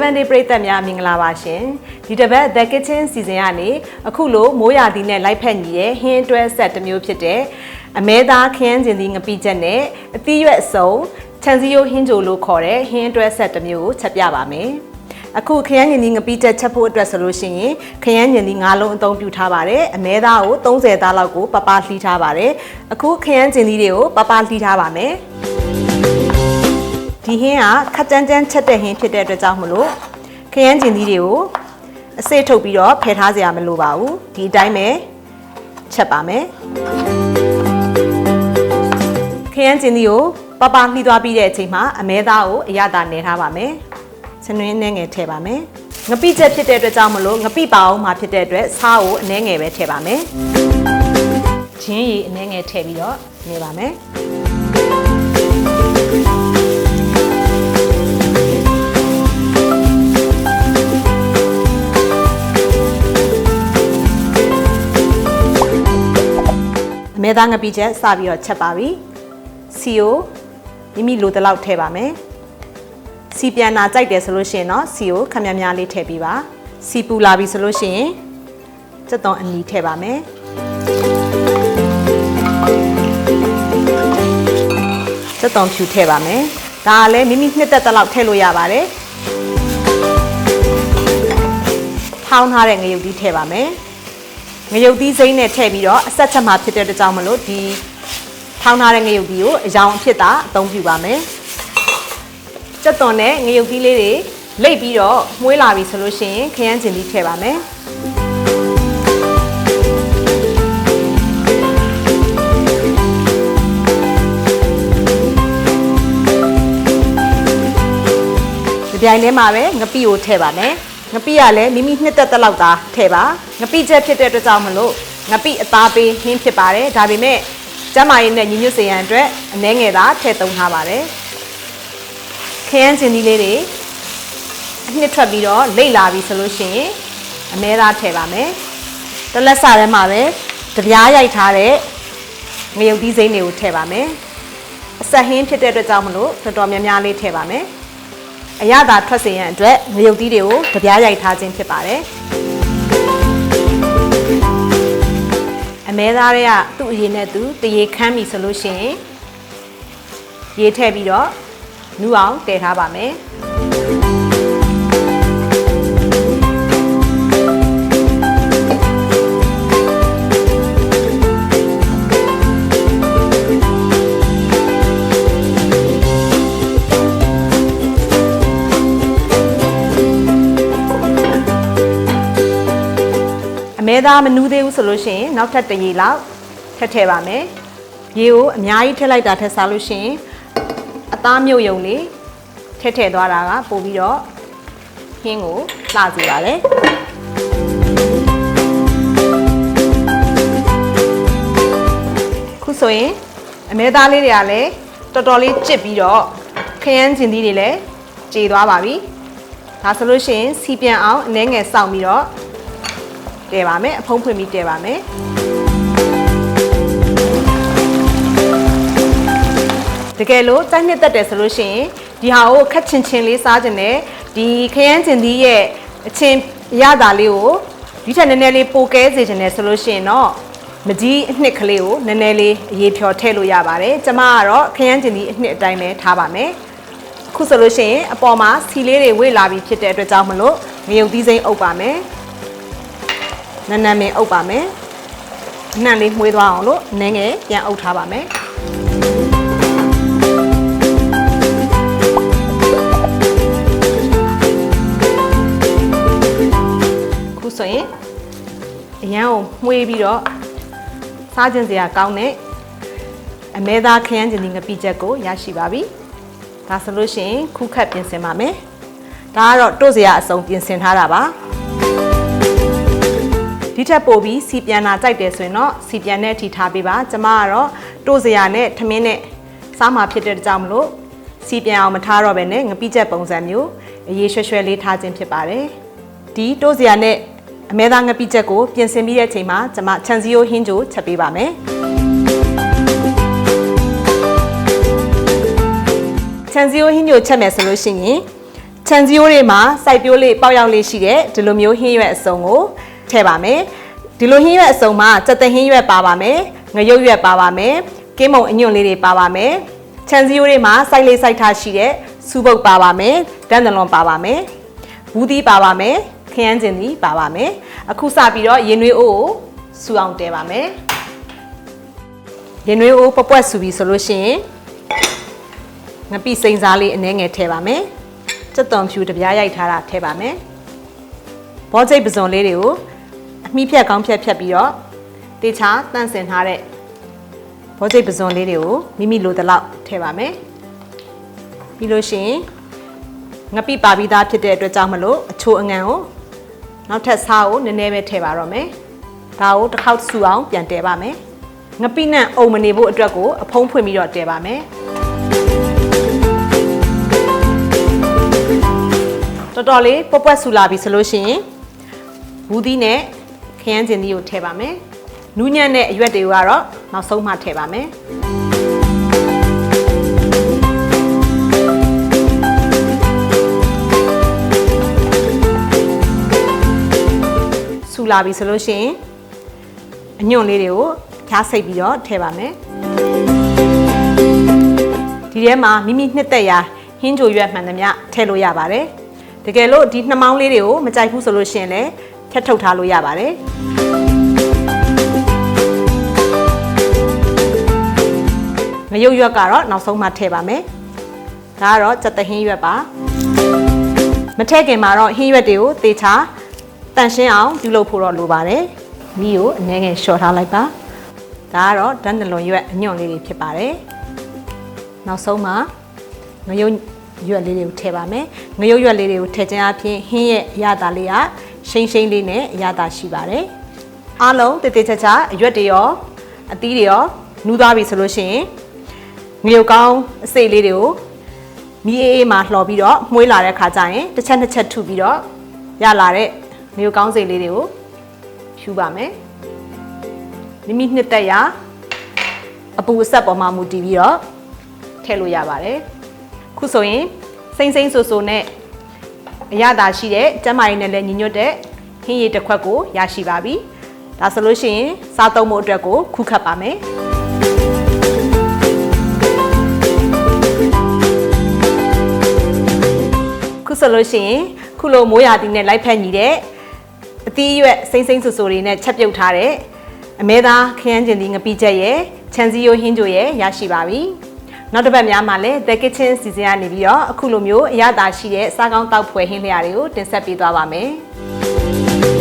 7 day ပြည်သက်များမင်္ဂလာပါရှင်ဒီတစ်ပတ် The Kitchen စီစဉ်ကနေအခုလိုမိုးရာသီနဲ့လိုက်ဖက်ညီရဲ့ဟင်းတွဲဆက်တစ်မျိုးဖြစ်တဲ့အမဲသားခရမ်းကျင်သီးငပိချက်နဲ့အသီးရွက်အစုံခြံစည်းရိုးဟင်းကြိုလို့ခေါ်တဲ့ဟင်းတွဲဆက်တစ်မျိုးကိုချက်ပြပါမယ်အခုခရမ်းညင်ဒီငပိချက်ချက်ဖို့အတွက်ဆိုလို့ရှိရင်ခရမ်းညင်ဒီ၅လုံးအသုံးပြုထားပါတယ်အမဲသားကို30သားလောက်ကိုပပလှီးထားပါတယ်အခုခရမ်းကျင်ဒီတွေကိုပပလှီးထားပါမယ် ဒီဟင်းကခက်ကြမ်းကြမ်းချက်တဲ့ဟင်းဖြစ်တဲ့အတွက်ကြောင့်မလို့ခရမ်းကျင်သီးတွေကိုအစစ်ထုတ်ပြီးတော့ဖယ်ထားစရာမလိုပါဘူးဒီအတိုင်းပဲချက်ပါမယ်ခရမ်းကျင်သီးကိုပပလှီးသွားပြီးတဲ့အချိန်မှာအမဲသားကိုအရသာနယ်ထားပါမယ်စနွင်းနှဲငယ်ထည့်ပါမယ်ငပိချက်ဖြစ်တဲ့အတွက်ကြောင့်မလို့ငပိပါအောင်မှာဖြစ်တဲ့အတွက်ဆားကိုအနှဲငယ်ပဲထည့်ပါမယ်ချင်းရီအနှဲငယ်ထည့်ပြီးတော့နေပါမယ် မဲသားငပိချက်စပြီးတော့ချက်ပါပြီစီကိုမိမိလိုတလောက်ထည့်ပါမယ်စီပြန်နာကြိုက်တယ်ဆိုလို့ရှိရင်တော့စီကိုခက်များများလေးထည့်ပြီးပါစီပူလာပြီဆိုလို့ရှိရင်စက်သွန်အနီထည့်ပါမယ်စက်သွန်ဖြူထည့်ပါမယ်ဒါကလည်းမိမိနှစ်သက်တလောက်ထည့်လို့ရပါတယ်ထောင်းထားတဲ့ငရုတ်ကြီးထည့်ပါမယ် ငရုတ်သီးစိမ့်နဲ့ထည့်ပြီးတော့အဆက်ချက်မှာဖြစ်တဲ့အတွက်ကြောင့်မလို့ဒီထောင်းထားတဲ့ငရုတ်သီးကိုအယောင်အဖြစ်သာအသုံးပြုပါမယ်။စက်သွန်နဲ့ငရုတ်သီးလေးတွေလိတ်ပြီးတော့မှုေးလာပြီဆိုလို့ရှိရင်ခရမ်းကျင်သီးထည့်ပါမယ်။ဒီပြိုင်ထဲမှာပဲငပိကိုထည့်ပါမယ်။ ငပိကလည်းမိမိနှစ်သက်သက်လောက်သာထည့်ပါ။ငပိချက်ဖြစ်တဲ့အတွက်ကြောင့်မလို့ငပိအသားပေးဟင်းဖြစ်ပါတယ်။ဒါပေမဲ့ကျမရင်းနဲ့ညီညွတ်စေရန်အတွက်အနှဲငယ်သာထည့်သုံးထားပါတယ်။ခရမ်းကျင်သီးလေးတွေအနှစ်ထွက်ပြီးတော့လိတ်လာပြီဆိုလို့ရှိရင်အမဲသားထည့်ပါမယ်။တလက်စထဲမှာပဲတပြားရိုက်ထားတဲ့ငရုတ်သီးစိမ့်တွေကိုထည့်ပါမယ်။အဆက်ဟင်းဖြစ်တဲ့အတွက်ကြောင့်မလို့တော်တော်များများလေးထည့်ပါမယ်။ အရသာထွက်စေရန်အတွက်ငရုတ်သီးတွေကိုကြပြားရိုက်ထားခြင်းဖြစ်ပါတယ်။အမဲသားတွေကသူ့အရင်နဲ့သူတရေခမ်းပြီဆိုလို့ရှိရင်ရေထည့်ပြီးတော့နူအောင်တည်ထားပါမယ်။ အမဲသားမနူးသေးဘူးဆိုလို့ရှိရင်နောက်ထပ်တစ်ရေလောက်ထည့်ထည့်ပါမယ်။ရေကိုအများကြီးထည့်လိုက်တာထက်စားလို့ရှိရင်အသားမြုပ်ယုံလေးထည့်ထည့်သွားတာကပို့ပြီးတော့ဟင်းကိုလှစေပါတယ်။ခုဆိုရင်အမဲသားလေးတွေကလည်းတော်တော်လေးကြစ်ပြီးတော့ခရမ်းကျင်သီးတွေလည်းကြေသွားပါပြီ။ဒါဆိုလို့ရှိရင်စီပြန်အောင်အနှဲငယ်စောင့်ပြီးတော့ တည်ပါမယ်အဖုံးဖွင့်ပြီးတည်ပါမယ်တကယ်လို့တိုက်နှစ်သက်တယ်ဆိုလို့ရှိရင်ဒီဟာကိုခက်ချင်ချင်လေးစားခြင်းနဲ့ဒီခရမ်းကျင်သီးရဲ့အချင်းရတာလေးကိုဒီထက်နည်းနည်းလေးပိုကဲစေခြင်းနဲ့ဆိုလို့ရှိရင်တော့မကြီးအနှစ်ကလေးကိုနည်းနည်းလေးအရေးဖြော်ထည့်လို့ရပါတယ်ကျမကတော့ခရမ်းကျင်သီးအနှစ်အတိုင်းပဲထားပါမယ်အခုဆိုလို့ရှိရင်အပေါ်မှာစီလေးတွေဝေ့လာပြီးဖြစ်တဲ့အတွက်ကြောင့်မလို့ငရုတ်သီးစိမ့်အုပ်ပါမယ် နန်းနန်းမင်းအုပ်ပါမယ်အနှံ့လေးမှုေးသွားအောင်လို့နည်းငယ်ပြန်အုပ်ထားပါမယ်ခုဆိုရင်အရန်ကိုမှုေးပြီးတော့စားခြင်းစရာကောင်းတဲ့အမဲသားခရမ်းကျင်ဒီငပိချက်ကိုရရှိပါပြီဒါဆိုလို့ရှိရင်ခုခတ်ပြင်ဆင်ပါမယ်ဒါကတော့တို့စရာအစုံပြင်ဆင်ထားတာပါ ဒီထက်ပိုပြီးစီပြန်တာကြိုက်တယ်ဆိုရင်တော့စီပြန်တဲ့အထိထားပေးပါကျမကတော့တိုးစရာနဲ့ထမင်းနဲ့စားမှာဖြစ်တဲ့ကြောင့်မလို့စီပြန်အောင်မထားတော့ဘဲနဲ့ငပိချက်ပုံစံမျိုးအရေးရွှဲရွှဲလေးထားခြင်းဖြစ်ပါတယ်ဒီတိုးစရာနဲ့အမဲသားငပိချက်ကိုပြင်ဆင်ပြီးတဲ့အချိန်မှာကျမခြံစည်းရိုးဟင်းကြိုချက်ပေးပါမယ်ခြံစည်းရိုးဟင်းကြိုချက်မယ်ဆိုလို့ရှိရင်ခြံစည်းရိုးတွေမှာစိုက်ပျိုးလေးပေါက်ရောက်လေးရှိတဲ့ဒီလိုမျိုးဟင်းရွက်အစုံကို ထည့်ပါမယ်ဒီလိုဟင်းရွက်အစုံမှာစက်တဲ့ဟင်းရွက်ပါပါမယ်ငရုတ်ရွက်ပါပါမယ်ကင်းမုံအညွန့်လေးတွေပါပါမယ်ခြံစည်းရိုးတွေမှာစိုက်လေးစိုက်ထားရှိတဲ့စူပုတ်ပါပါမယ်ဒန်းတလွန်ပါပါမယ်ဘူးသီးပါပါမယ်ခရမ်းကျင်သီးပါပါမယ်အခုစပြီးတော့ရင်နွေးအိုးကိုစူအောင်တဲပါမယ်ရင်နွေးအိုးပပွက်စူပြီဆိုလို့ရှိရင်ငပိစိန်စားလေးအနှဲငယ်ထည့်ပါမယ်စက်သွန်ဖြူတပြားရိုက်ထားတာထည့်ပါမယ်ဘောကျိတ်ပစုံလေးတွေကိုအ မိဖြတ်ကောင်းဖြတ်ဖြတ်ပြီးတော့တေချာတန့်စင်ထားတဲ့ဘောကျိတ်ပစုံလေးတွေကိုမိမိလိုတလောက်ထည့်ပါမယ်ပြီးလို့ရှိရင်ငပိပါပြီးသားဖြစ်တဲ့အတွက်ကြောင့်မလို့အချိုအငံကိုနောက်ထပ်စားကိုနည်းနည်းပဲထည့်ပါတော့မယ်ဒါကိုတစ်ခေါက်ဆူအောင်ပြန်တည်ပါမယ်ငပိနဲ့အုံမနေဖို့အတွက်ကိုအဖုံးဖွင့်ပြီးတော့တည်ပါမယ်တော်တော်လေးပွက်ပွက်ဆူလာပြီဆိုလို့ရှိရင်ဘူးသီးနဲ့ ခရမ်းကျင်သီးကိုထည့်ပါမယ်နူးညံ့တဲ့အရွက်တွေကတော့နောက်ဆုံးမှထည့်ပါမယ်ဆူလာပြီဆိုလို့ရှိရင်အညွန့်လေးတွေကိုဖြားစိတ်ပြီးတော့ထည့်ပါမယ်ဒီထဲမှာမိမိနှစ်သက်ရာဟင်းကြိုရွက်မှန်သမျှထည့်လို့ရပါတယ်တကယ်လို့ဒီနှမောင်းလေးတွေကိုမကြိုက်ဘူးဆိုလို့ရှိရင်လည်း ဖြတ်ထုတ်ထားလို့ရပါတယ်ငရုတ်ရွက်ကတော့နောက်ဆုံးမှထည့်ပါမယ်ဒါကတော့ကြက်သဟင်းရွက်ပါမထည့်ခင်မှာတော့ဟင်းရွက်တွေကိုသေချာတန့်ရှင်းအောင်ပြုလုပ်ဖို့တော့လိုပါတယ်မီးကိုအနည်းငယ်လျှော့ထားလိုက်ပါဒါကတော့ဒန်းနလွန်ရွက်အညွန့်လေးတွေဖြစ်ပါတယ်နောက်ဆုံးမှာငရုတ်ရွက်လေးတွေကိုထည့်ပါမယ်ငရုတ်ရွက်လေးတွေကိုထည့်ခြင်းအပြင်ဟင်းရဲ့အရသာလေးက ရှိန်ရှိန်လေးနဲ့အရသာရှိပါတယ်အားလုံးတည်တည်ချာချာအရွက်တွေရောအသီးတွေရောနူးသွားပြီဆိုလို့ရှိရင်ငရုတ်ကောင်းအစိတ်လေးတွေကိုမီးအေးအေးမှာလှော်ပြီးတော့မှုေးလာတဲ့ခါကျရင်တစ်ချက်နှစ်ချက်ထုပြီးတော့ရလာတဲ့ငရုတ်ကောင်းစိတ်လေးတွေကိုဖြူပါမယ်မိမိနှစ်သက်ရာအပူအဆက်ပေါ်မှာမူတည်ပြီးတော့ထည့်လို့ရပါတယ်ခုဆိုရင်စိမ့်စိမ့်ဆူဆူနဲ့ အရသာရှိတဲ့ကျန်းမာရေးနဲ့လည်းညီညွတ်တဲ့ဟင်းရည်တစ်ခွက်ကိုရရှိပါပြီဒါဆိုလို့ရှိရင်စားသုံးဖို့အတွက်ကိုခုခတ်ပါမယ်ခုဆိုလို့ရှိရင်ခုလိုမိုးရာသီနဲ့လိုက်ဖက်ညီတဲ့အသီးရွက်စိမ့်စိမ့်ဆူဆူတွေနဲ့ချက်ပြုတ်ထားတဲ့အမဲသားခရမ်းကျင်သီးငပိချက်ရဲ့ခြံစည်းရိုးဟင်းကြိုရဲ့ရရှိပါပြီ နောက်တစ်ပတ်များမှာလည်း The Kitchen Season ကနေပြီးတော့အခုလိုမျိုးအရသာရှိတဲ့စားကောင်းတောက်ဖွဲ့ဟင်းလျာတွေကိုတင်ဆက်ပေးသွားပါမယ်။